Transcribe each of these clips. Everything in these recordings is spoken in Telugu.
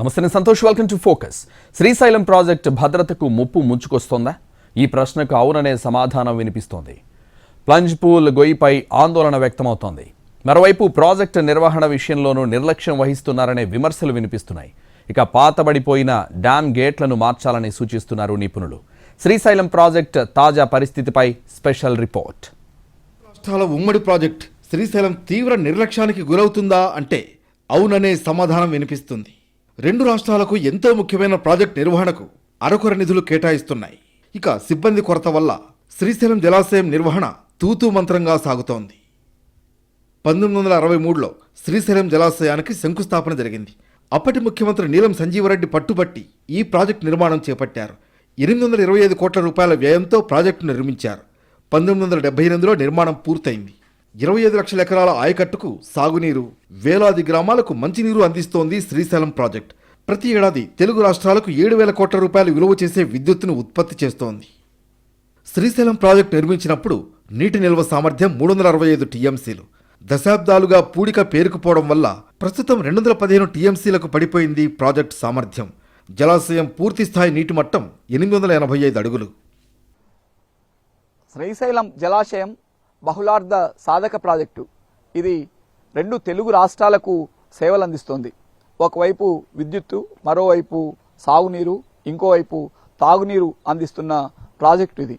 నమస్తే నేను Santosh. Welcome to focus Srisailam project భద్రతకు ముప్పు ముంచుకొస్తోందా? ఈ ప్రశ్నకు అవుననే సమాధానం వినిపిస్తోంది. ప్లంజ్ పూల్ గొయ్యిపై ఆందోళన వ్యక్తమవుతోంది. మరోవైపు ప్రాజెక్ట్ నిర్వహణ విషయంలోనూ నిర్లక్ష్యం వహిస్తున్నారనే విమర్శలు వినిపిస్తున్నాయి. ఇక పాతబడిపోయిన డ్యామ్ గేట్లను మార్చాలని సూచిస్తున్నారు నిపుణులు. శ్రీశైలం ప్రాజెక్ట్ తాజా పరిస్థితిపై స్పెషల్ రిపోర్ట్. రాష్ట్రాల ఉమ్మడి ప్రాజెక్ట్ శ్రీశైలం తీవ్ర నిర్లక్ష్యానికి గురవుతుందా అంటే అవుననే సమాధానం వినిపిస్తుంది. రెండు రాష్ట్రాలకు ఎంతో ముఖ్యమైన ప్రాజెక్ట్ నిర్వహణకు అరకొర నిధులు కేటాయిస్తున్నాయి. ఇక సిబ్బంది కొరత వల్ల శ్రీశైలం జలాశయం నిర్వహణ తూతూ మంత్రంగా సాగుతోంది. పంతొమ్మిది వందల అరవై మూడులో శ్రీశైలం జలాశయానికి శంకుస్థాపన జరిగింది. అప్పటి ముఖ్యమంత్రి నీలం సంజీవరెడ్డి పట్టుబట్టి ఈ ప్రాజెక్టు నిర్మాణం చేపట్టారు. ఎనిమిది వందల ఇరవై ఐదు కోట్ల రూపాయల వ్యయంతో ప్రాజెక్టు నిర్మించారు. పంతొమ్మిది వందల డెబ్బై ఎనిమిదిలో నిర్మాణం పూర్తయింది. ఇరవై ఐదు లక్షల ఎకరాల ఆయకట్టుకు సాగునీరు. వేలాది గ్రామాలకు మంచినీరు అందిస్తోంది శ్రీశైలం ప్రాజెక్ట్. ప్రతి ఏడాది తెలుగు రాష్ట్రాలకు ఏడు వేల కోట్ల రూపాయలు విలువ చేసే విద్యుత్తును ఉత్పత్తి చేస్తోంది. శ్రీశైలం ప్రాజెక్టు నిర్మించినప్పుడు నీటి నిల్వ సామర్థ్యం మూడు వందల అరవై ఐదు టీఎంసీలు. దశాబ్దాలుగా పూడిక పేరుకుపోవడం వల్ల ప్రస్తుతం రెండు వందల పదిహేను టీఎంసీలకు పడిపోయింది ప్రాజెక్టు సామర్థ్యం. జలాశయం పూర్తి స్థాయి నీటి మట్టం ఎనిమిది వందల ఎనభై ఐదు అడుగులు. శ్రీశైలం జలాశయం బహుళార్థ సాధక ప్రాజెక్టు. ఇది రెండు తెలుగు రాష్ట్రాలకు సేవలు అందిస్తోంది ఒకవైపు విద్యుత్తు మరోవైపు సాగునీరు ఇంకోవైపు తాగునీరు అందిస్తున్న ప్రాజెక్టు ఇది.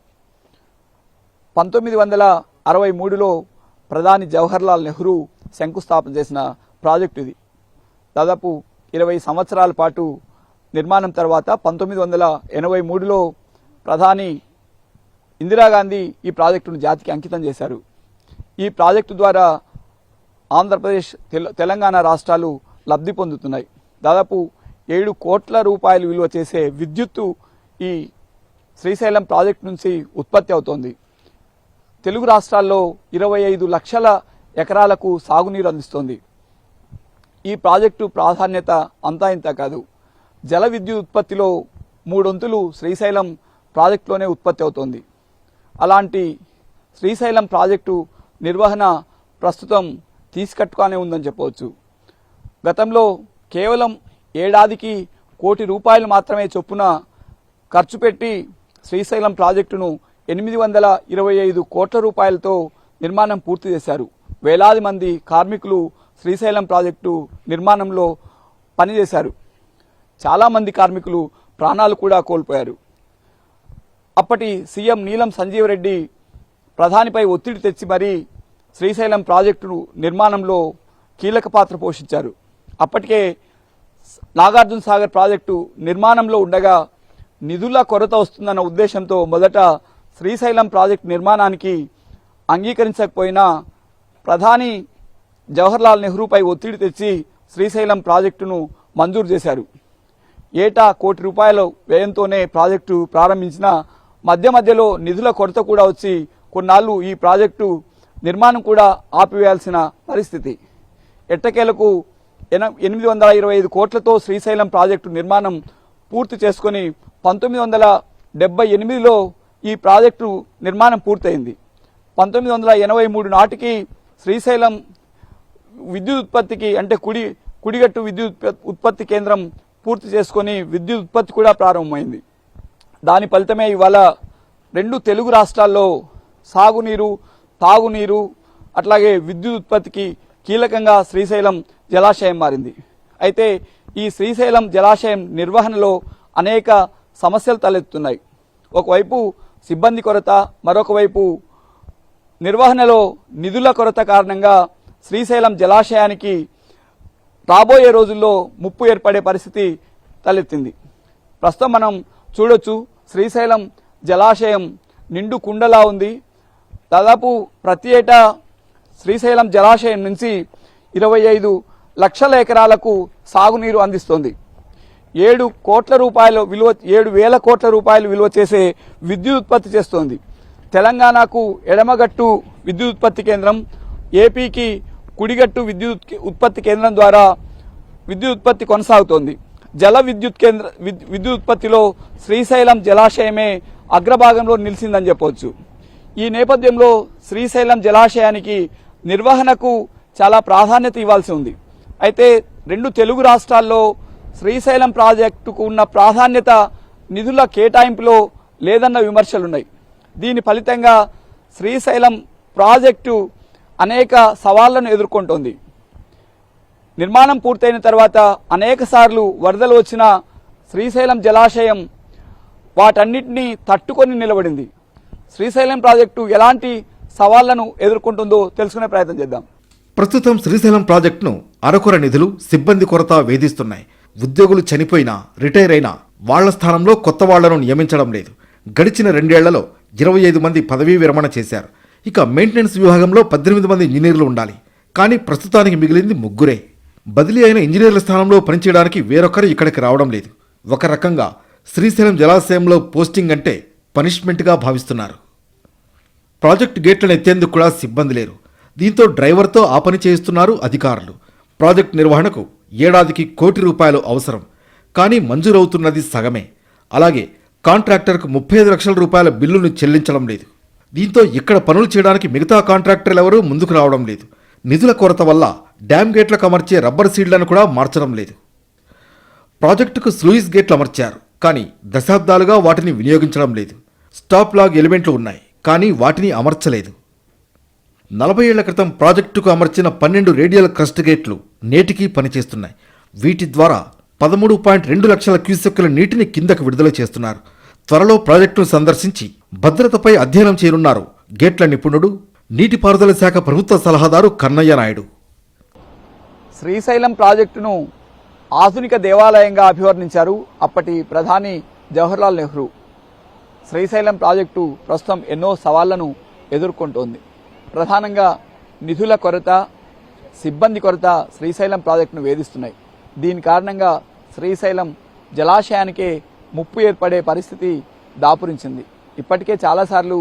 పంతొమ్మిది వందల అరవై మూడులో ప్రధాని జవహర్లాల్ నెహ్రూ శంకుస్థాపన చేసిన ప్రాజెక్టు ఇది. దాదాపు ఇరవై సంవత్సరాల పాటు నిర్మాణం తర్వాత పంతొమ్మిది వందల ఎనభై మూడులో ప్రధాని ఇందిరాగాంధీ ఈ ప్రాజెక్టును జాతికి అంకితం చేశారు. ఈ ప్రాజెక్టు ద్వారా ఆంధ్రప్రదేశ్ తెల- తెలంగాణ రాష్ట్రాలు లబ్ధి పొందుతున్నాయి. దాదాపు ఏడు కోట్ల రూపాయలు విలువ చేసే విద్యుత్తు ఈ శ్రీశైలం ప్రాజెక్టు నుంచి ఉత్పత్తి అవుతోంది. తెలుగు రాష్ట్రాల్లో ఇరవై ఐదు లక్షల ఎకరాలకు సాగునీరు అందిస్తోంది. ఈ ప్రాజెక్టు ప్రాధాన్యత అంతా ఇంత కాదు. జల విద్యుత్ ఉత్పత్తిలో మూడొంతులు శ్రీశైలం ప్రాజెక్టులోనే ఉత్పత్తి అవుతోంది. అలాంటి శ్రీశైలం ప్రాజెక్టు నిర్వహణ ప్రస్తుతం తీసుకట్టుగానే ఉందని చెప్పవచ్చు. గతంలో కేవలం ఏడాదికి కోటి రూపాయలు మాత్రమే చొప్పున ఖర్చు పెట్టి శ్రీశైలం ప్రాజెక్టును ఎనిమిది వందల ఇరవై ఐదు కోట్ల రూపాయలతో నిర్మాణం పూర్తి చేశారు. వేలాది మంది కార్మికులు శ్రీశైలం ప్రాజెక్టు నిర్మాణంలో పనిచేశారు. చాలామంది కార్మికులు ప్రాణాలు కూడా కోల్పోయారు. అప్పటి సీఎం నీలం సంజీవ్ రెడ్డి ప్రధానిపై ఒత్తిడి తెచ్చి మరీ శ్రీశైలం ప్రాజెక్టు నిర్మాణంలో కీలక పాత్ర పోషించారు. అప్పటికే నాగార్జున సాగర్ ప్రాజెక్టు నిర్మాణంలో ఉండగా నిధుల కొరత వస్తుందన్న ఉద్దేశంతో మొదట శ్రీశైలం ప్రాజెక్టు నిర్మాణానికి అంగీకరించకపోయినా ప్రధాని జవహర్లాల్ నెహ్రూపై ఒత్తిడి తెచ్చి శ్రీశైలం ప్రాజెక్టును మంజూరు చేశారు. ఏటా కోటి రూపాయల వ్యయంతోనే ప్రాజెక్టు ప్రారంభించిన మధ్య మధ్యలో నిధుల కొరత కూడా వచ్చి కొన్నాళ్ళు ఈ ప్రాజెక్టు నిర్మాణం కూడా ఆపివేయాల్సిన పరిస్థితి. ఎట్టకేలకు ఎన- ఎనిమిది వందల ఇరవై ఐదు కోట్లతో శ్రీశైలం ప్రాజెక్టు నిర్మాణం పూర్తి చేసుకొని పంతొమ్మిది వందల డెబ్బై ఎనిమిదిలో ఈ ప్రాజెక్టు నిర్మాణం పూర్తయింది. పంతొమ్మిది వందల ఎనభై మూడు నాటికి శ్రీశైలం విద్యుత్ ఉత్పత్తికి అంటే కుడి కుడిగట్టు విద్యుత్ ఉత్పత్తి కేంద్రం పూర్తి చేసుకొని విద్యుత్ ఉత్పత్తి కూడా ప్రారంభమైంది. దాని ఫలితమే ఇవాళ రెండు తెలుగు రాష్ట్రాల్లో సాగునీరు తాగునీరు అట్లాగే విద్యుత్ ఉత్పత్తికి కీలకంగా శ్రీశైలం జలాశయం మారింది. అయితే ఈ శ్రీశైలం జలాశయం నిర్వహణలో అనేక సమస్యలు తలెత్తుతున్నాయి. ఒకవైపు సిబ్బంది కొరత మరొక వైపు నిర్వహణలో నిధుల కొరత కారణంగా శ్రీశైలం జలాశయానికి రాబోయే రోజుల్లో ముప్పు ఏర్పడే పరిస్థితి తలెత్తింది. ప్రస్తుతం మనం చూడొచ్చు. శ్రీశైలం జలాశయం నిండు కుండలా ఉంది. దాదాపు ప్రతి ఏటా శ్రీశైలం జలాశయం నుంచి ఇరవై ఐదు లక్షల ఎకరాలకు సాగునీరు అందిస్తోంది. ఏడు కోట్ల రూపాయలు విలువ ఏడు వేల కోట్ల రూపాయలు విలువ చేసే విద్యుత్ ఉత్పత్తి చేస్తోంది. తెలంగాణకు ఎడమగట్టు విద్యుత్ ఉత్పత్తి కేంద్రం ఏపీకి కుడిగట్టు విద్యుత్ ఉత్పత్తి కేంద్రం ద్వారా విద్యుత్ ఉత్పత్తి కొనసాగుతోంది. జల విద్యుత్ కేంద్ర విద్యుత్ ఉత్పత్తిలో శ్రీశైలం జలాశయమే అగ్రభాగంలో నిలిచిందని చెప్పవచ్చు. ఈ నేపథ్యంలో శ్రీశైలం జలాశయానికి నిర్వహణకు చాలా ప్రాధాన్యత ఇవ్వాల్సి ఉంది. అయితే రెండు తెలుగు రాష్ట్రాల్లో శ్రీశైలం ప్రాజెక్టుకు ఉన్న ప్రాధాన్యత నిధుల కేటాయింపులో లేదన్న విమర్శలున్నాయి. దీని ఫలితంగా శ్రీశైలం ప్రాజెక్టు అనేక సవాళ్ళను ఎదుర్కొంటోంది. నిర్మాణం పూర్తయిన తర్వాత అనేక సార్లు వరదలు వచ్చిన శ్రీశైలం జలాశయం వాటన్నిటినీ తట్టుకొని నిలబడింది. శ్రీశైలం ప్రాజెక్టు ఎలాంటి సవాళ్ళను ఎదుర్కొంటుందో తెలుసుకునే ప్రయత్నం చేద్దాం. ప్రస్తుతం శ్రీశైలం ప్రాజెక్టును అరకొర నిధులు సిబ్బంది కొరత వేధిస్తున్నాయి. ఉద్యోగులు చనిపోయినా రిటైర్ అయినా వాళ్ళ స్థానంలో కొత్త వాళ్ళను నియమించడం లేదు. గడిచిన రెండేళ్ళలో ఇరవై ఐదు మంది పదవీ విరమణ చేశారు. ఇక మెయింటెనెన్స్ విభాగంలో పద్దెనిమిది మంది ఇంజనీర్లు ఉండాలి. కానీ ప్రస్తుతానికి మిగిలింది ముగ్గురే. బదిలీ అయిన ఇంజనీర్ల స్థానంలో పనిచేయడానికి వేరొకరు ఇక్కడికి రావడం లేదు. ఒక రకంగా శ్రీశైలం జలాశయంలో పోస్టింగ్ అంటే పనిష్మెంట్గా భావిస్తున్నారు. ప్రాజెక్ట్ గేట్లను ఎత్తేందుకు కూడా సిబ్బంది లేరు. దీంతో డ్రైవర్తో ఆ పని చేయిస్తున్నారు అధికారులు. ప్రాజెక్ట్ నిర్వహణకు ఏడాదికి కోటి రూపాయలు అవసరం. కానీ మంజూరవుతున్నది సగమే. అలాగే కాంట్రాక్టర్కు ముప్పై ఐదు లక్షల రూపాయల బిల్లును చెల్లించడం లేదు. దీంతో ఇక్కడ పనులు చేయడానికి మిగతా కాంట్రాక్టర్లు ఎవరూ ముందుకు రావడం లేదు. నిధుల కొరత వల్ల డ్యామ్ గేట్లకు అమర్చే రబ్బర్ సీడ్లను కూడా మార్చడం లేదు. ప్రాజెక్టుకు స్లూయిస్ గేట్లు అమర్చారు కానీ దశాబ్దాలుగా వాటిని వినియోగించడం లేదు. స్టాప్ లాగ్ ఎలిమెంట్లు ఉన్నాయి కానీ వాటిని అమర్చలేదు. నలభై ఏళ్ళ క్రితం ప్రాజెక్టుకు అమర్చిన పన్నెండు రేడియల్ క్రస్ట్ గేట్లు నేటికీ పనిచేస్తున్నాయి. వీటి ద్వారా పదమూడు పాయింట్ రెండు లక్షల క్యూసెక్కుల నీటిని కిందకు విడుదల చేస్తున్నారు. త్వరలో ప్రాజెక్టును సందర్శించి భద్రతపై అధ్యయనం చేయనున్నారు గేట్ల నిపుణుడు నీటిపారుదల శాఖ ప్రభుత్వ సలహాదారు కన్నయ్య నాయుడు. శ్రీశైలం ప్రాజెక్టును ఆధునిక దేవాలయంగా అభివర్ణించారు అప్పటి ప్రధాని జవహర్లాల్ నెహ్రూ. శ్రీశైలం ప్రాజెక్టు ప్రస్తుతం ఎన్నో సవాళ్ళను ఎదుర్కొంటోంది. ప్రధానంగా నిధుల కొరత సిబ్బంది కొరత శ్రీశైలం ప్రాజెక్టును వేధిస్తున్నాయి. దీని కారణంగా శ్రీశైలం జలాశయానికే ముప్పు ఏర్పడే పరిస్థితి దాపురించింది. ఇప్పటికే చాలాసార్లు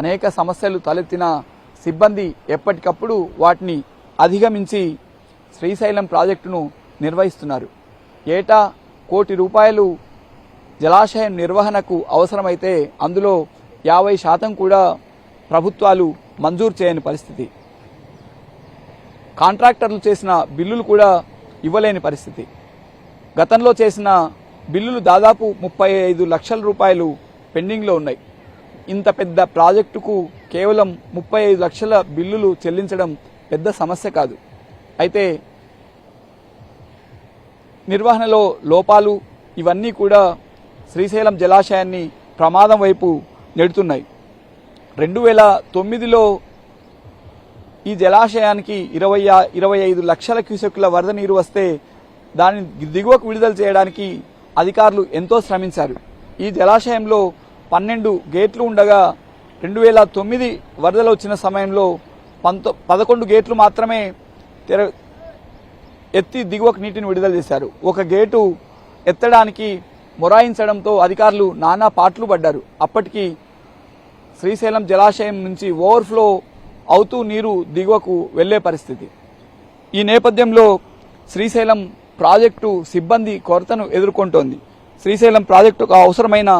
అనేక సమస్యలు తలెత్తిన సిబ్బంది ఎప్పటికప్పుడు వాటిని అధిగమించి శ్రీశైలం ప్రాజెక్టును నిర్వహిస్తున్నారు. ఏటా కోటి రూపాయలు జలాశయం నిర్వహణకు అవసరమైతే అందులో యాభై శాతం కూడా ప్రభుత్వాలు మంజూరు చేయని పరిస్థితి. కాంట్రాక్టర్లు చేసిన బిల్లులు కూడా ఇవ్వలేని పరిస్థితి. గతంలో చేసిన బిల్లులు దాదాపు ముప్పై ఐదు లక్షల రూపాయలు పెండింగ్లో ఉన్నాయి. ఇంత పెద్ద ప్రాజెక్టుకు కేవలం ముప్పై ఐదు లక్షల బిల్లులు చెల్లించడం పెద్ద సమస్య కాదు. అయితే నిర్వహణలో లోపాలు ఇవన్నీ కూడా శ్రీశైలం జలాశయాన్ని ప్రమాదం వైపు నెడుతున్నాయి. రెండు వేల తొమ్మిదిలో ఈ జలాశయానికి ఇరవై ఇరవై ఐదు లక్షల క్యూసెక్కుల వరద నీరు వస్తే దాన్ని దిగువకు విడుదల చేయడానికి అధికారులు ఎంతో శ్రమించారు. ఈ జలాశయంలో పన్నెండు గేట్లు ఉండగా రెండు వేల తొమ్మిది వరదలు వచ్చిన సమయంలో పంతొ పదకొండు గేట్లు మాత్రమే తెర ఎత్తి దిగువకు నీటిని విడుదల చేశారు. ఒక గేటు ఎత్తడానికి మొరాయించడంతో అధికారులు నానా పాట్లు పడ్డారు. అప్పటికి శ్రీశైలం జలాశయం నుంచి ఓవర్ఫ్లో అవుతూ నీరు దిగువకు వెళ్ళే పరిస్థితి. ఈ నేపథ్యంలో శ్రీశైలం ప్రాజెక్టు సిబ్బంది కొరతను ఎదుర్కొంటోంది. శ్రీశైలం ప్రాజెక్టుకు అవసరమైన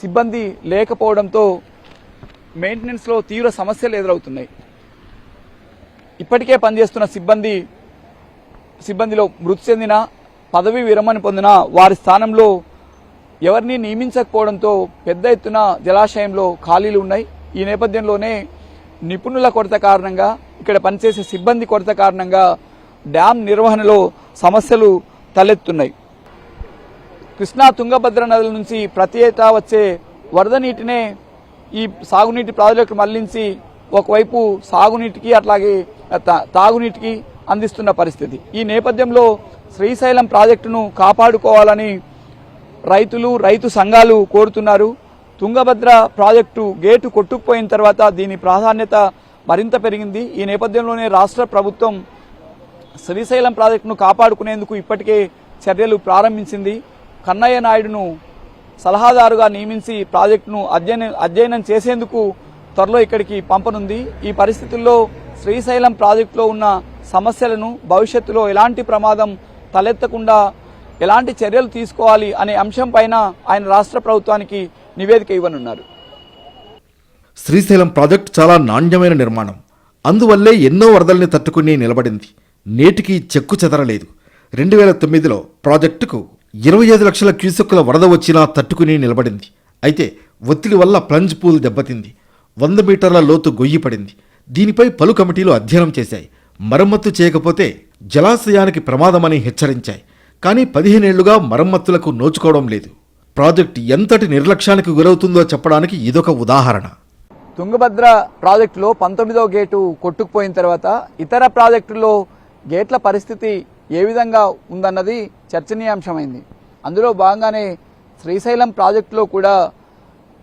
సిబ్బంది లేకపోవడంతో మెయింటెనెన్స్లో తీవ్ర సమస్యలు ఎదురవుతున్నాయి. ఇప్పటికే పనిచేస్తున్న సిబ్బంది సిబ్బందిలో మృతి చెందిన పదవి విరమణ పొందిన వారి స్థానంలో ఎవరిని నియమించకపోవడంతో పెద్ద ఎత్తున జలాశయంలో ఖాళీలు ఉన్నాయి. ఈ నేపథ్యంలోనే నిపుణుల కొరత కారణంగా ఇక్కడ పనిచేసే సిబ్బంది కొరత కారణంగా డ్యాం నిర్వహణలో సమస్యలు తలెత్తున్నాయి. కృష్ణా తుంగభద్ర నదుల నుంచి ప్రతి ఏటా వచ్చే వరద నీటినే ఈ సాగునీటి ప్రాజెక్టు మళ్ళించి ఒకవైపు సాగునీటికి అట్లాగే తాగునీటికి అందిస్తున్న పరిస్థితి. ఈ నేపథ్యంలో శ్రీశైలం ప్రాజెక్టును కాపాడుకోవాలని రైతులు రైతు సంఘాలు కోరుతున్నారు. తుంగభద్ర ప్రాజెక్టు గేటు కొట్టుకుపోయిన తర్వాత దీని ప్రాధాన్యత మరింత పెరిగింది. ఈ నేపథ్యంలోనే రాష్ట్ర ప్రభుత్వం శ్రీశైలం ప్రాజెక్టును కాపాడుకునేందుకు ఇప్పటికే చర్యలు ప్రారంభించింది. కన్నయ్య నాయుడును సలహాదారుగా నియమించి ప్రాజెక్టును అధ్యయనం అధ్యయనం చేసేందుకు త్వరలో ఇక్కడికి పంపనుంది. ఈ పరిస్థితుల్లో శ్రీశైలం ప్రాజెక్టులో ఉన్న సమస్యలను భవిష్యత్తులో ఎలాంటి ప్రమాదం తలెత్తకుండా ఎలాంటి చర్యలు తీసుకోవాలి అనే అంశం పైన ఆయన రాష్ట్ర ప్రభుత్వానికి నివేదిక ఇవ్వనున్నారు. శ్రీశైలం ప్రాజెక్టు చాలా నాణ్యమైన నిర్మాణం. అందువల్లే ఎన్నో వరదల్ని తట్టుకుని నిలబడింది. నేటికి చెక్కు చెదరలేదు. రెండు వేల తొమ్మిదిలో ప్రాజెక్టుకు ఇరవై ఐదు లక్షల క్యూసెక్కుల వరద వచ్చినా తట్టుకుని నిలబడింది. అయితే ఒత్తిడి వల్ల ప్లంజ్ పూల్ దెబ్బతింది. వంద మీటర్ల లోతు గొయ్యి పడింది. దీనిపై పలు కమిటీలు అధ్యయనం చేశాయి. మరమ్మత్తు చేయకపోతే జలాశయానికి ప్రమాదమని హెచ్చరించాయి. కానీ పదిహేనేళ్ళుగా మరమ్మతులకు నోచుకోవడం లేదు. ప్రాజెక్ట్ ఎంతటి నిర్లక్ష్యానికి గురవుతుందో చెప్పడానికి ఇదొక ఉదాహరణ. తుంగభద్ర ప్రాజెక్టులో పంతొమ్మిదవ గేటు కొట్టుకుపోయిన తర్వాత ఇతర ప్రాజెక్టుల్లో గేట్ల పరిస్థితి ఏ విధంగా ఉందన్నది చర్చనీయాంశమైంది. అందులో భాగంగానే శ్రీశైలం ప్రాజెక్టులో కూడా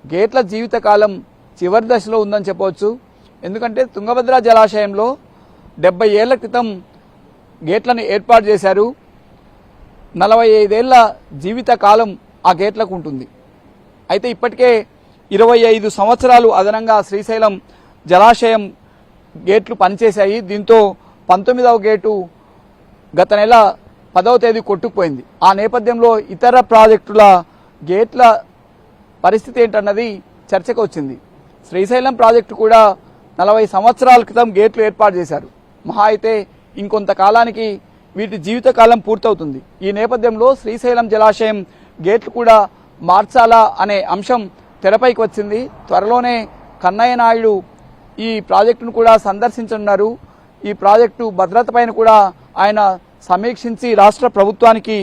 గేట్ల జీవితకాలం చివరి దశలో ఉందని చెప్పవచ్చు. ఎందుకంటే తుంగభద్ర జలాశయంలో డెబ్బై ఏళ్ళ క్రితం గేట్లను ఏర్పాటు చేశారు. నలభై ఐదేళ్ళ జీవిత కాలం ఆ గేట్లకు ఉంటుంది. అయితే ఇప్పటికే ఇరవై ఐదు సంవత్సరాలు అదనంగా శ్రీశైలం జలాశయం గేట్లు పనిచేశాయి. దీంతో పంతొమ్మిదవ గేటు గత నెల పదవ తేదీ కొట్టుకుపోయింది. ఆ నేపథ్యంలో ఇతర ప్రాజెక్టుల గేట్ల పరిస్థితి ఏంటన్నది చర్చకు వచ్చింది. శ్రీశైలం ప్రాజెక్టు కూడా నలభై సంవత్సరాల క్రితం గేట్లు ఏర్పాటు చేశారు. మహా అయితే ఇంకొంత కాలానికి వీటి జీవితకాలం పూర్తవుతుంది. ఈ నేపథ్యంలో శ్రీశైలం జలాశయం గేట్లు కూడా మార్చాలా అనే అంశం తెరపైకి వచ్చింది. త్వరలోనే కన్నయ్య నాయుడు ఈ ప్రాజెక్టును కూడా సందర్శించనున్నారు. ఈ ప్రాజెక్టు భద్రత పైన కూడా ఆయన సమీక్షించి రాష్ట్ర ప్రభుత్వానికి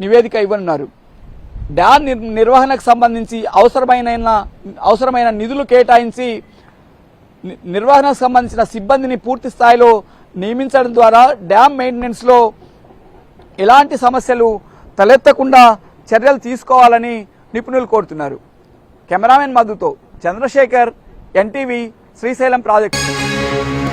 నివేదిక ఇవ్వనున్నారు. డ్యామ్ నిర్వహణకు సంబంధించి అవసరమైన అవసరమైన నిధులు కేటాయించి నిర్వహణకు సంబంధించిన సిబ్బందిని పూర్తి స్థాయిలో నియమించడం ద్వారా డ్యామ్ మెయింటెనెన్స్లో ఎలాంటి సమస్యలు తలెత్తకుండా చర్యలు తీసుకోవాలని నిపుణులు కోరుతున్నారు. కెమెరామెన్ మధుతో చంద్రశేఖర్ ఎన్టీవీ శ్రీశైలం ప్రాజెక్టు.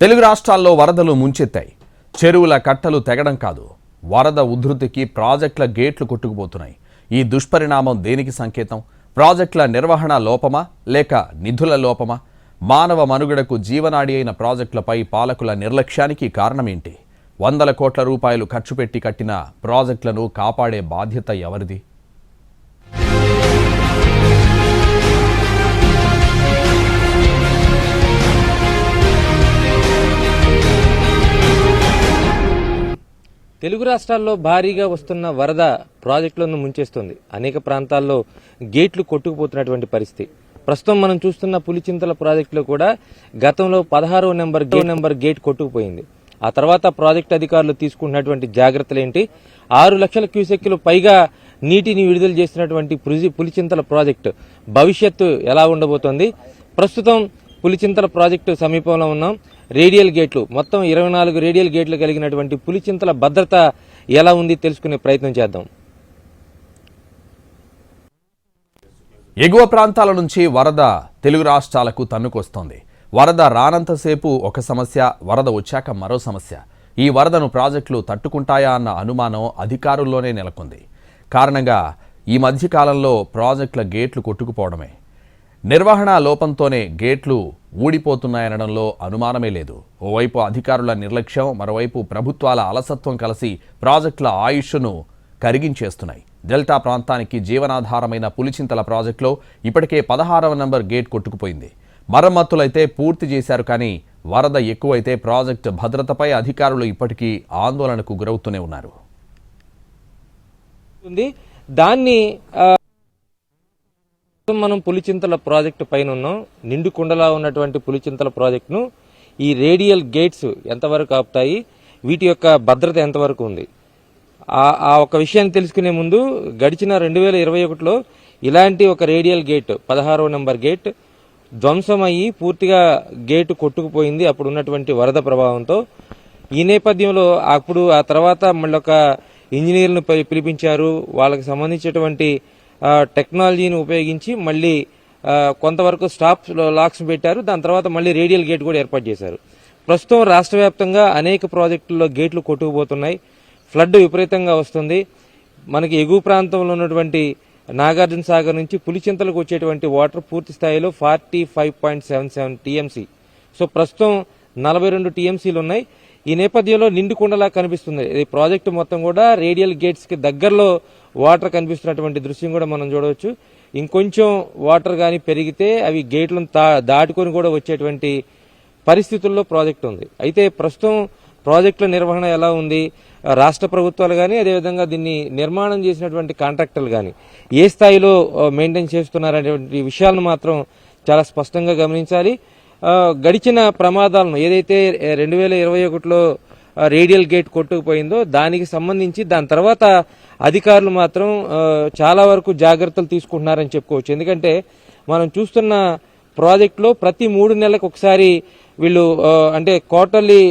తెలుగు రాష్ట్రాల్లో వరదలు ముంచెత్తాయి. చెరువుల కట్టలు తెగడం కాదు. వరద ఉధృతికి ప్రాజెక్టుల గేట్లు కొట్టుకుపోతున్నాయి. ఈ దుష్పరిణామం దేనికి సంకేతం? ప్రాజెక్టుల నిర్వహణ లోపమా? లేక నిధుల లోపమా? మానవ మనుగడకు జీవనాడి అయిన ప్రాజెక్టులపై పాలకుల నిర్లక్ష్యానికి కారణమేంటి? వందల కోట్ల రూపాయలు ఖర్చు పెట్టి కట్టిన ప్రాజెక్టులను కాపాడే బాధ్యత ఎవరిది? తెలుగు రాష్ట్రాల్లో భారీగా వస్తున్న వరద ప్రాజెక్టులను ముంచేస్తుంది. అనేక ప్రాంతాల్లో గేట్లు కొట్టుకుపోతున్నటువంటి పరిస్థితి. ప్రస్తుతం మనం చూస్తున్న పులిచింతల ప్రాజెక్టులో కూడా గతంలో పదహారో నెంబర్ గే నెంబర్ గేట్ కొట్టుకుపోయింది. ఆ తర్వాత ప్రాజెక్టు అధికారులు తీసుకున్నటువంటి జాగ్రత్తలు ఏంటి? ఆరు లక్షల క్యూసెక్కులు పైగా నీటిని విడుదల చేస్తున్నటువంటి పులి- పులిచింతల ప్రాజెక్టు భవిష్యత్తు ఎలా ఉండబోతోంది? ప్రస్తుతం పులిచింతల ప్రాజెక్టు సమీపంలో ఉన్నాం. రేడియల్ గేట్లు. మొత్తం ఇరవై నాలుగు రేడియల్ గేట్లు కలిగినటువంటి పులిచింతల భద్రత ఎలా ఉంది తెలుసుకునే ప్రయత్నం చేద్దాం. ఎగువ ప్రాంతాల నుంచి వరద తెలుగు రాష్ట్రాలకు తన్నుకొస్తోంది. వరద రానంతసేపు ఒక సమస్య వరద వచ్చాక మరో సమస్య. ఈ వరదను ప్రాజెక్టులు తట్టుకుంటాయా అన్న అనుమానం అధికారుల్లోనే నెలకొంది. కారణంగా ఈ మధ్యకాలంలో ప్రాజెక్టుల గేట్లు కొట్టుకుపోవడమే. నిర్వహణ లోపంతోనే గేట్లు ఊడిపోతున్నాయనడంలో అనుమానమే లేదు. ఓవైపు అధికారుల నిర్లక్ష్యం మరోవైపు ప్రభుత్వాల అలసత్వం కలిసి ప్రాజెక్టుల ఆయుష్ను కరిగించేస్తున్నాయి. డెల్టా ప్రాంతానికి జీవనాధారమైన పులిచింతల ప్రాజెక్టులో ఇప్పటికే పదహారవ నంబర్ గేట్ కొట్టుకుపోయింది. మరమ్మతులైతే పూర్తి చేశారు కానీ వరద ఎక్కువైతే ప్రాజెక్టు భద్రతపై అధికారులు ఇప్పటికీ ఆందోళనకు గురవుతూనే ఉన్నారు. దాన్ని మనం పులిచింతల ప్రాజెక్టు పైన ఉన్నాం నిండు కుండలా ఉన్నటువంటి పులిచింతల ప్రాజెక్టును ఈ రేడియల్ గేట్స్ ఎంతవరకు ఆపుతాయి వీటి యొక్క భద్రత ఎంతవరకు ఉంది? ఆ ఆ ఒక విషయాన్ని తెలుసుకునే ముందు గడిచిన రెండు వేల ఇరవై ఒకటిలో ఇలాంటి ఒక రేడియల్ గేట్ పదహారో నెంబర్ గేట్ ధ్వంసమయ్యి పూర్తిగా గేటు కొట్టుకుపోయింది. అప్పుడు ఉన్నటువంటి వరద ప్రభావంతో ఈ నేపథ్యంలో అప్పుడు ఆ తర్వాత మళ్ళీ ఒక ఇంజనీర్ను పిలిపించారు. వాళ్ళకి సంబంధించినటువంటి టెక్నాలజీని ఉపయోగించి మళ్ళీ కొంతవరకు స్టాప్ లాక్స్ పెట్టారు. దాని తర్వాత మళ్ళీ రేడియల్ గేట్ కూడా ఏర్పాటు చేశారు. ప్రస్తుతం రాష్ట్ర వ్యాప్తంగా అనేక ప్రాజెక్టుల్లో గేట్లు కొట్టుకుపోతున్నాయి. ఫ్లడ్ విపరీతంగా వస్తుంది. మనకి ఎగువ ప్రాంతంలో ఉన్నటువంటి నాగార్జున సాగర్ నుంచి పులిచింతలకు వచ్చేటువంటి వాటర్ పూర్తి స్థాయిలో forty five point seven seven TMC. So ప్రస్తుతం నలభై రెండు టీఎంసీలు ఉన్నాయి. ఈ నేపథ్యంలో నిండుకుండలా కనిపిస్తుంది. ఈ ప్రాజెక్టు మొత్తం కూడా రేడియల్ గేట్స్కి దగ్గరలో వాటర్ కనిపిస్తున్నటువంటి దృశ్యం కూడా మనం చూడవచ్చు. ఇంకొంచెం వాటర్ కానీ పెరిగితే అవి గేట్లను దాటుకొని కూడా వచ్చేటువంటి పరిస్థితుల్లో ప్రాజెక్ట్ ఉంది. అయితే ప్రస్తుతం ప్రాజెక్టుల నిర్వహణ ఎలా ఉంది? రాష్ట్ర ప్రభుత్వాలు కానీ అదేవిధంగా దీన్ని నిర్మాణం చేసినటువంటి కాంట్రాక్టర్లు కానీ ఏ స్థాయిలో మెయింటైన్ చేస్తున్నారనేటువంటి విషయాలను మాత్రం చాలా స్పష్టంగా గమనించాలి. గడిచిన ప్రమాదాలను ఏదైతే రెండు వేల ఇరవై ఒకటిలో రేడియల్ గేట్ కొట్టుకుపోయిందో దానికి సంబంధించి దాని తర్వాత అధికారులు మాత్రం చాలా వరకు జాగ్రత్తలు తీసుకుంటున్నారని చెప్పుకోవచ్చు. ఎందుకంటే మనం చూస్తున్న ప్రాజెక్టులో ప్రతి మూడు నెలలకు ఒకసారి వీళ్ళు అంటే క్వార్టర్లీ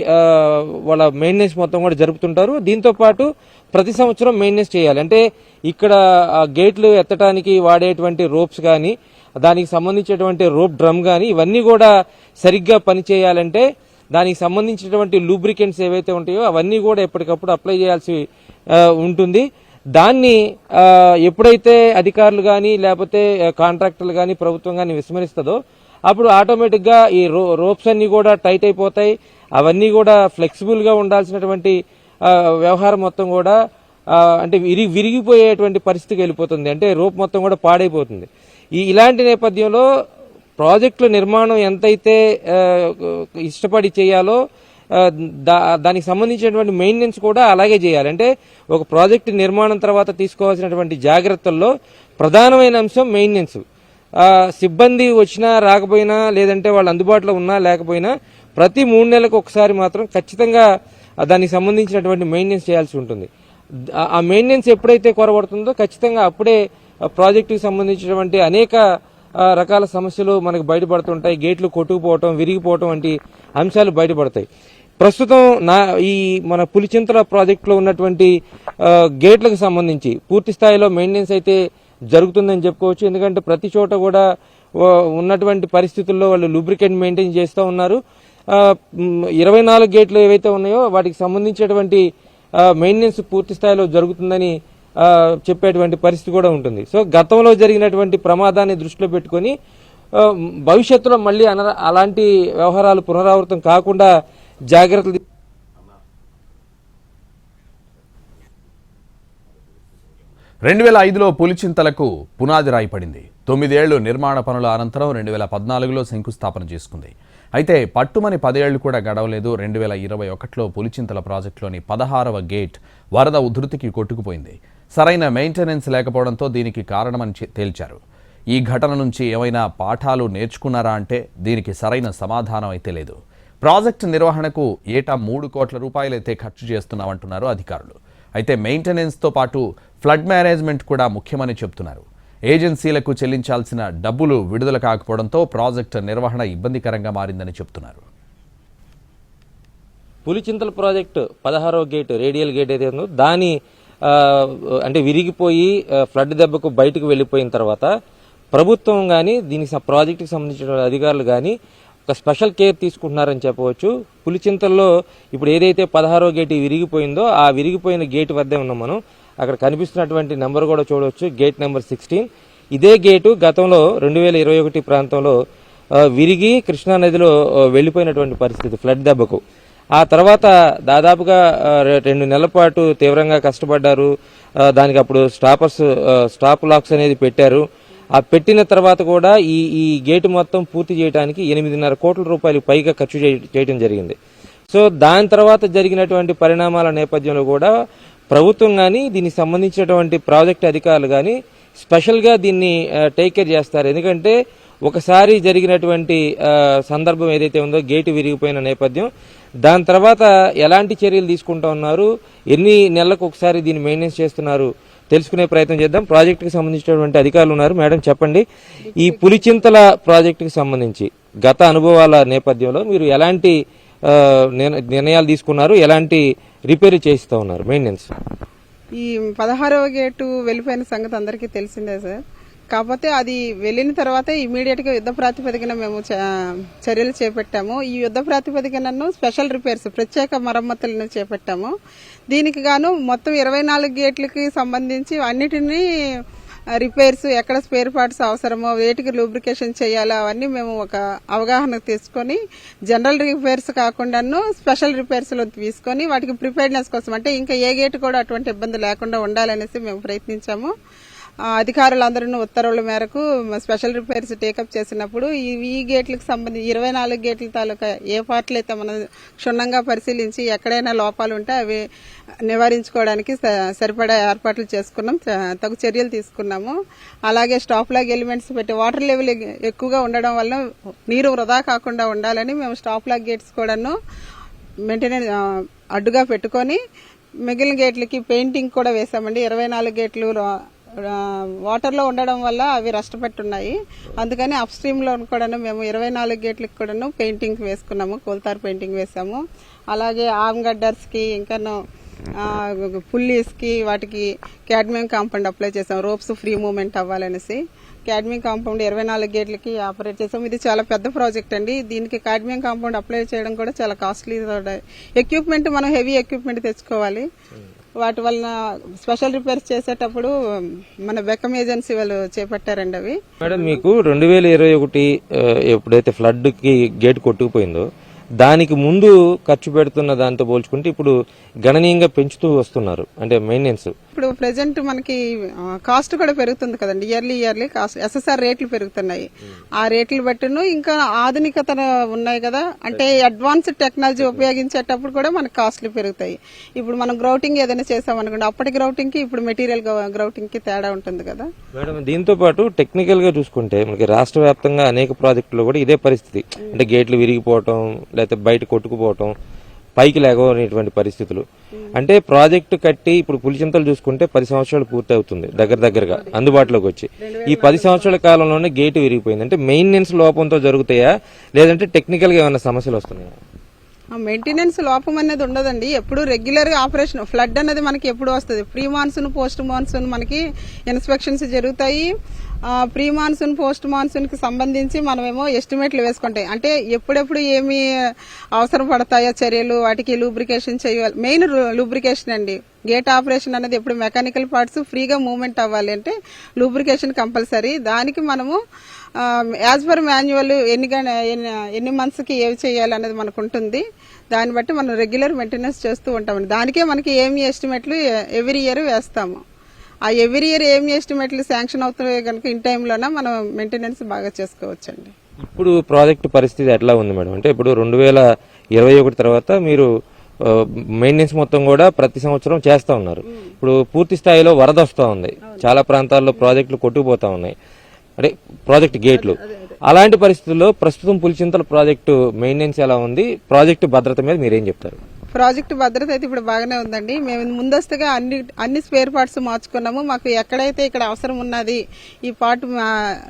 వాళ్ళ మెయింటెనెన్స్ మొత్తం కూడా జరుపుతుంటారు. దీంతో పాటు ప్రతి సంవత్సరం మెయింటెనెన్స్ చేయాలి. అంటే ఇక్కడ ఆ గేట్లు ఎత్తడానికి వాడేటువంటి రోప్స్ కానీ దానికి సంబంధించినటువంటి రోప్ డ్రమ్ కానీ ఇవన్నీ కూడా సరిగ్గా పనిచేయాలంటే దానికి సంబంధించినటువంటి లూబ్రికెంట్స్ ఏవైతే ఉంటాయో అవన్నీ కూడా ఎప్పటికప్పుడు అప్లై చేయాల్సి ఉంటుంది. దాన్ని ఎప్పుడైతే అధికారులు కానీ లేకపోతే కాంట్రాక్టర్లు కానీ ప్రభుత్వం కానీ విస్మరిస్తుందో అప్పుడు ఆటోమేటిక్గా ఈ రో రోప్స్ అన్నీ కూడా టైట్ అయిపోతాయి. అవన్నీ కూడా ఫ్లెక్సిబుల్గా ఉండాల్సినటువంటి వ్యవహారం మొత్తం కూడా అంటే విరిగి విరిగిపోయేటువంటి పరిస్థితికి వెళ్ళిపోతుంది. అంటే రోప్ మొత్తం కూడా పాడైపోతుంది. ఈ ఇలాంటి నేపథ్యంలో ప్రాజెక్టుల నిర్మాణం ఎంతైతే ఇష్టపడి చేయాలో దా- దానికి సంబంధించినటువంటి మెయింటెనెన్స్ కూడా అలాగే చేయాలి. అంటే ఒక ప్రాజెక్టు నిర్మాణం తర్వాత తీసుకోవాల్సినటువంటి జాగ్రత్తల్లో ప్రధానమైన అంశం మెయింటెనెన్స్ సిబ్బంది వచ్చినా రాకపోయినా లేదంటే వాళ్ళు అందుబాటులో ఉన్నా లేకపోయినా ప్రతి మూడు నెలలకు ఒకసారి మాత్రం ఖచ్చితంగా దానికి సంబంధించినటువంటి మెయింటెనెన్స్ చేయాల్సి ఉంటుంది. ఆ- మెయింటెనెన్స్ ఎప్పుడైతే కొరబడుతుందో ఖచ్చితంగా అప్పుడే ఆ ప్రాజెక్టుకి సంబంధించినటువంటి అనేక రకాల సమస్యలు మనకు బయటపడుతుంటాయి గేట్లు కొట్టుకుపోవటం విరిగిపోవటం వంటి అంశాలు బయటపడతాయి. ప్రస్తుతం నా ఈ మన పులిచింతల ప్రాజెక్టులో ఉన్నటువంటి గేట్లకు సంబంధించి పూర్తి స్థాయిలో మెయింటెనెన్స్ అయితే జరుగుతుందని చెప్పుకోవచ్చు. ఎందుకంటే ప్రతి చోట కూడా ఉన్నటువంటి పరిస్థితుల్లో వాళ్ళు లూబ్రికెంట్ మెయింటైన్ చేస్తూ ఉన్నారు. ఇరవై నాలుగు గేట్లు ఏవైతే ఉన్నాయో వాటికి సంబంధించినటువంటి మెయింటెనెన్స్ పూర్తి స్థాయిలో జరుగుతుందని చెప్పేటువంటి పరిస్థితి కూడా ఉంటుంది. సో గతంలో జరిగినటువంటి ప్రమాదాన్ని దృష్టిలో పెట్టుకొని భవిష్యత్తులో మళ్ళీ అన అలాంటి వ్యవహారాలు పునరావృతం కాకుండా జాగ్రత్తలు రెండు వేల ఐదులో పులిచింతలకు పునాది రాయిపడింది తొమ్మిదేళ్ళు నిర్మాణ పనుల అనంతరం రెండు వేల పద్నాలుగులో శంకుస్థాపన చేసుకుంది. అయితే పట్టుమని పదేళ్ళు కూడా గడవలేదు. రెండు వేల ఇరవై ఒకటిలో పులిచింతల ప్రాజెక్టులోని పదహారవ గేట్ వరద ఉధృతికి కొట్టుకుపోయింది. సరైన మెయింటెనెన్స్ లేకపోవడంతో దీనికి కారణమని తేల్చారు. ఈ ఘటన నుంచి ఏమైనా పాఠాలు నేర్చుకున్నారా అంటే దీనికి సరైన సమాధానం అయితే లేదు. ప్రాజెక్టు నిర్వహణకు ఏటా మూడు కోట్ల రూపాయలైతే ఖర్చు చేస్తున్నామంటున్నారు అధికారులు. అయితే మెయింటెనెన్స్తో పాటు ఫ్లడ్ మేనేజ్మెంట్ కూడా ముఖ్యమని చెప్తున్నారు ఏజెన్సీలకు చెల్లించాల్సిన డబ్బులు విడుదల కాకపోవడంతో ప్రాజెక్టు నిర్వహణ ఇబ్బందికరంగా మారిందని చెప్తున్నారు పులిచింతల ప్రాజెక్టు పదహారో గేట్ రేడియల్ గేట్ ఏదైతే ఉందో దాని అంటే విరిగిపోయి ఫ్లడ్ దెబ్బకు బయటకు వెళ్ళిపోయిన తర్వాత ప్రభుత్వం కానీ దీనికి స- ప్రాజెక్టుకి సంబంధించిన అధికారులు కానీ ఒక స్పెషల్ కేర్ తీసుకుంటున్నారని చెప్పవచ్చు. పులిచింతల్లో ఇప్పుడు ఏదైతే పదహారో గేటు విరిగిపోయిందో ఆ విరిగిపోయిన గేట్ వద్దే ఉన్నాం మనం. అక్కడ కనిపిస్తున్నటువంటి నెంబర్ కూడా చూడవచ్చు. Gate number sixteen. ఇదే గేటు గతంలో రెండు వేల ఇరవై ఒకటి ప్రాంతంలో విరిగి కృష్ణా నదిలో వెళ్ళిపోయినటువంటి పరిస్థితి ఫ్లడ్ దెబ్బకు. ఆ తర్వాత దాదాపుగా రెండు నెలల పాటు తీవ్రంగా కష్టపడ్డారు. దానికి అప్పుడు స్టాపర్స్ స్టాప్ లాక్స్ అనేది పెట్టారు. ఆ పెట్టిన తర్వాత కూడా ఈ ఈ గేటు మొత్తం పూర్తి చేయడానికి ఎనిమిదిన్నర కోట్ల రూపాయలు పైగా ఖర్చు చేయ- చేయడం జరిగింది. సో దాని తర్వాత జరిగినటువంటి పరిణామాల నేపథ్యంలో కూడా ప్రభుత్వం కానీ దీనికి సంబంధించినటువంటి ప్రాజెక్ట్ అధికారులు కానీ స్పెషల్గా దీన్ని టేక్ కేర్ చేస్తారు. ఎందుకంటే ఒకసారి జరిగినటువంటి సందర్భం ఏదైతే ఉందో గేటు విరిగిపోయిన నేపథ్యం దాని తర్వాత ఎలాంటి చర్యలు తీసుకుంటా ఉన్నారు? ఎన్ని నెలలకు ఒకసారి దీన్ని మెయింటెన్స్ చేస్తున్నారు? తెలుసుకునే ప్రయత్నం చేద్దాం. ప్రాజెక్టుకి సంబంధించినటువంటి అధికారులు ఉన్నారు. మేడం చెప్పండి. ఈ పులిచింతల ప్రాజెక్టుకి సంబంధించి గత అనుభవాల నేపథ్యంలో మీరు ఎలాంటి నిర్ణ- నిర్ణయాలు తీసుకున్నారు? ఎలాంటి రిపేర్ చేయిస్తూ ఉన్నారు? మెయింటెనెన్స్ ఈ పదహారవ గేటు వెళ్ళిపోయిన సంగతి అందరికీ తెలిసిందే సార్. కాకపోతే అది వెళ్ళిన తర్వాత ఇమీడియట్గా యుద్ధ ప్రాతిపదికన మేము చ- చర్యలు చేపట్టాము. ఈ యుద్ధ ప్రాతిపదికనను స్పెషల్ రిపేర్స్ ప్రత్యేక మరమ్మతులను చేపట్టాము. దీనికి గాను మొత్తం ఇరవై నాలుగు గేట్లకి సంబంధించి అన్నిటినీ రిపేర్స్ ఎక్కడ స్పేర్ పార్ట్స్ అవసరమో వేటికి లూబ్రికేషన్ చేయాలో అవన్నీ మేము ఒక అవగాహన తీసుకొని జనరల్ రిపేర్స్ కాకుండాను స్పెషల్ రిపేర్స్లో తీసుకొని వాటికి ప్రిపేర్నెస్ కోసం అంటే ఇంకా ఏ గేట్ కూడా అటువంటి ఇబ్బంది లేకుండా ఉండాలనేసి మేము ప్రయత్నించాము. అధికారులందరూ ఉత్తర్వుల మేరకు స్పెషల్ రిపేర్స్ టేకప్ చేసినప్పుడు ఈ ఈ గేట్లకు సంబంధించి ఇరవై నాలుగు గేట్ల తాలూకా ఏ పార్ట్లు అయితే మనం క్షుణ్ణంగా పరిశీలించి ఎక్కడైనా లోపాలు ఉంటే అవి నివారించుకోవడానికి స- సరిపడా ఏర్పాట్లు చేసుకున్నాం. తగు చర్యలు తీసుకున్నాము. అలాగే స్టాప్ లాగ్ ఎలిమెంట్స్ పెట్టి వాటర్ లెవెల్ ఎక్కువగా ఉండడం వల్ల నీరు వృధా కాకుండా ఉండాలని మేము స్టాప్ లాగ్ గేట్స్ కూడాను మెయింటెనెన్స్ అడ్డుగా పెట్టుకొని మిగిలిన గేట్లకి పెయింటింగ్ కూడా వేసామండి. ఇరవై నాలుగు గేట్లు వాటర్లో ఉండడం వల్ల అవి రష్టపెట్టున్నాయి అందుకని అప్ స్ట్రీమ్లో కూడా కూడాను మేము ఇరవై నాలుగు గేట్లకు కూడాను పెయింటింగ్ వేసుకున్నాము కోల్తార్ పెయింటింగ్ వేసాము. అలాగే ఆమ్గడ్డర్స్కి పుల్లీస్కి ఇంకాను వాటికి క్యాడ్మియం కాంపౌండ్ అప్లై చేసాం రోప్స్ ఫ్రీ మూమెంట్ అవ్వాలనేసి కాడ్మియం కాంపౌండ్ ఇరవై నాలుగు గేట్లకి ఆపరేట్ చేసాం ఇది చాలా పెద్ద ప్రాజెక్ట్ అండి. దీనికి క్యాడ్మియం కాంపౌండ్ అప్లై చేయడం కూడా చాలా కాస్ట్లీ ఎక్విప్మెంట్ మనం హెవీ ఎక్విప్మెంట్ తెచ్చుకోవాలి. వాటి వలన స్పెషల్ రిపేర్స్ చేసేటప్పుడు మన బెక్కం ఏజెన్సీ వాళ్ళు చేపట్టారండి అవి. మేడం మీకు రెండు వేల ఇరవై ఒకటి ఎప్పుడైతే ఫ్లడ్కి గేట్ కొట్టుకుపోయిందో దానికి ముందు ఖర్చు పెడుతున్న దాంతో పోల్చుకుంటే ఇప్పుడు గణనీయంగా పెంచుతూ వస్తున్నారు. అంటే మెయింటెనెన్స్ ఇప్పుడు ప్రెసెంట్ మనకి కాస్ట్ కూడా పెరుగుతుంది కదండి. ఇయర్లీ ఇయర్లీ కాస్ట్ ఎస్ఎస్ఆర్ రేట్లు పెరుగుతున్నాయి. ఆ రేట్లు బట్టును ఇంకా ఆధునికత ఉన్నాయి కదా. అంటే అడ్వాన్స్డ్ టెక్నాలజీ ఉపయోగించేటప్పుడు కూడా మనకి కాస్ట్లు పెరుగుతాయి. ఇప్పుడు మనం గ్రౌటింగ్ ఏదైనా చేసాం అనుకోండి అప్పటి గ్రౌటింగ్కి ఇప్పుడు మెటీరియల్ గ్రౌటింగ్కి తేడా ఉంటుంది కదా. మేడం దీంతో పాటు టెక్నికల్గా చూసుకుంటే మనకి రాష్ట్ర వ్యాప్తంగా అనేక ప్రాజెక్టులు కూడా ఇదే పరిస్థితి. అంటే గేట్లు విరిగిపోవటం లేకపోతే బయట కొట్టుకుపోవటం పైకి లేకపోయినటువంటి పరిస్థితులు. అంటే ప్రాజెక్టు కట్టి ఇప్పుడు పులిచింతలు చూసుకుంటే పది సంవత్సరాలు పూర్తి అవుతుంది దగ్గర దగ్గరగా అందుబాటులోకి వచ్చి. ఈ పది సంవత్సరాల కాలంలోనే గేటు విరిగిపోయింది. అంటే మెయింటెనెన్స్ లోపంతో జరుగుతాయా? లేదంటే టెక్నికల్గా ఏమైనా సమస్యలు వస్తున్నాయా? మెయింటెనెన్స్ లోపం అనేది ఉండదండి. ఎప్పుడు రెగ్యులర్గా ఆపరేషన్ ఫ్లడ్ అనేది మనకి ఎప్పుడు వస్తుంది. ప్రీ మాన్సూన్ పోస్ట్ మాన్సూన్ మనకి ఇన్స్పెక్షన్స్ జరుగుతాయి. ప్రీ మాన్సూన్ పోస్ట్ మాన్సూన్కి సంబంధించి మనమేమో ఎస్టిమేట్లు వేసుకుంటాయి. అంటే ఎప్పుడెప్పుడు ఏమి అవసరం పడతాయో చర్యలు వాటికి లూబ్రికేషన్ చేయాలి. మెయిన్ లూబ్రికేషన్ అండి. గేట్ ఆపరేషన్ అనేది ఎప్పుడు మెకానికల్ పార్ట్స్ ఫ్రీగా మూవ్మెంట్ అవ్వాలి అంటే లూబ్రికేషన్ కంపల్సరీ దానికి మనము యాజ్ పర్ మాన్యువల్ ఎన్ని ఎన్ని ఎన్ని మంత్స్ ఏవి చేయాలి అనేది మనకు ఉంటుంది. దాన్ని బట్టి మనం రెగ్యులర్ మెయింటెనెన్స్ చేస్తూ ఉంటామండి. దానికే మనకి ఏమి ఎస్టిమేట్లు ఎవ్రీ ఇయర్ వేస్తాము. ఆ ఎవ్రీ ఇయర్ ఏమి ఎస్టిమేట్లు శాంక్షన్ అవుతున్నాయి కనుక ఇన్ టైంలోనే మనం మెయింటెనెన్స్ బాగా చేసుకోవచ్చండి. ఇప్పుడు ప్రాజెక్ట్ పరిస్థితి ఎట్లా ఉంది మేడం? అంటే ఇప్పుడు రెండు వేల ఇరవై ఒకటి తర్వాత మీరు మెయింటెనెన్స్ మొత్తం కూడా ప్రతి సంవత్సరం చేస్తా ఉన్నారు. ఇప్పుడు పూర్తి స్థాయిలో వరద వస్తా ఉంది. చాలా ప్రాంతాల్లో ప్రాజెక్టులు కొట్టుకుపోతా ఉన్నాయి. అంటే ప్రాజెక్ట్ గేట్లు. అలాంటి పరిస్థితుల్లో ప్రస్తుతం పులిచింతల ప్రాజెక్టు మెయింటెనెన్స్ ఎలా ఉంది? ప్రాజెక్టు భద్రత మీద మీరేం చెప్తారు? ప్రాజెక్ట్ భద్రత అయితే ఇప్పుడు బాగానే ఉందండి. మేము ముందస్తుగా అన్ని అన్ని స్పేర్ పార్ట్స్ మార్చుకున్నాము. మాకు ఎక్కడైతే ఇక్కడ అవసరం ఉన్నది ఈ పార్ట్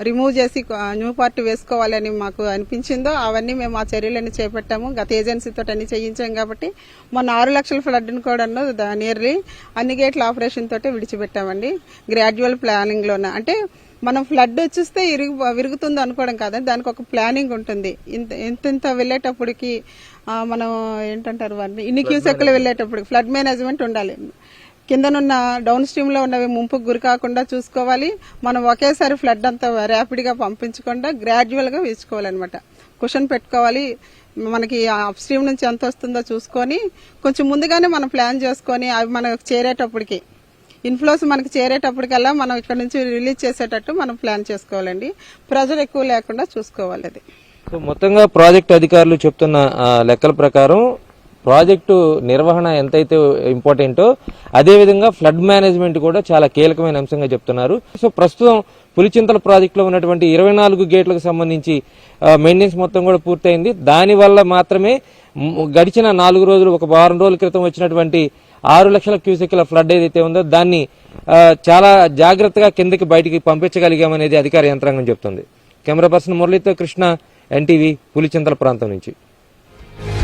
రిమూవ్ చేసి న్యూ పార్ట్ వేసుకోవాలని మాకు అనిపించిందో అవన్నీ మేము ఆ చర్యలన్నీ చేపట్టాము. గత ఏజెన్సీతో అన్ని చేయించాం కాబట్టి మొన్న ఆరు లక్షల ఫ్లడ్ని కూడాను నియర్లీ అన్ని గేట్ల ఆపరేషన్ తోటే విడిచిపెట్టామండి. గ్రాడ్యువల్ ప్లానింగ్ లోన. అంటే మనం ఫ్లడ్ వచ్చేస్తే ఇరుగు విరుగుతుంది అనుకోవడం కాదండి. దానికి ఒక ప్లానింగ్ ఉంటుంది. ఇంత ఇంత వెళ్ళేటప్పటికి మనం ఏంటంటారు వాటిని ఇన్ని క్యూసెక్లు వెళ్ళేటప్పుడు ఫ్లడ్ మేనేజ్మెంట్ ఉండాలి. కిందనున్న డౌన్ స్ట్రీమ్లో ఉన్నవి ముంపుకు గురి కాకుండా చూసుకోవాలి. మనం ఒకేసారి ఫ్లడ్ అంతా ర్యాపిడ్గా పంపించకుండా గ్రాడ్యువల్గా వేసుకోవాలన్నమాట. కుషన్ పెట్టుకోవాలి. మనకి అప్ స్ట్రీమ్ నుంచి ఎంత వస్తుందో చూసుకొని కొంచెం ముందుగానే మనం ప్లాన్ చేసుకొని అవి మనకు చేరేటప్పటికి ఇన్ఫ్లోస్ మనకి చేరేటప్పటికల్లా మనం ఇక్కడ నుంచి రిలీజ్ చేసేటట్టు మనం ప్లాన్ చేసుకోవాలండి. ప్రెజర్ ఎక్కువ లేకుండా చూసుకోవాలి అది. సో మొత్తంగా ప్రాజెక్ట్ అధికారులు చెప్తున్న లెక్కల ప్రకారం ప్రాజెక్టు నిర్వహణ ఎంతైతే ఇంపార్టెంటో అదేవిధంగా ఫ్లడ్ మేనేజ్మెంట్ కూడా చాలా కీలకమైన అంశంగా చెప్తున్నారు. సో ప్రస్తుతం పులిచింతల ప్రాజెక్టులో ఉన్నటువంటి ఇరవై నాలుగు గేట్లకు సంబంధించి మెయింటెనెన్స్ మొత్తం కూడా పూర్తయింది. దానివల్ల మాత్రమే గడిచిన నాలుగు రోజులు ఒక వారం రోజుల క్రితం వచ్చినటువంటి ఆరు లక్షల క్యూసెక్ల ఫ్లడ్ ఏదైతే ఉందో దాన్ని చాలా జాగ్రత్తగా కిందకి బయటికి పంపించగలిగామనేది అధికార యంత్రాంగం చెప్తుంది. కెమెరా పర్సన్ మురళీతో కృష్ణ ఎన్టీవీ పులిచింతల ప్రాంతం నుంచి.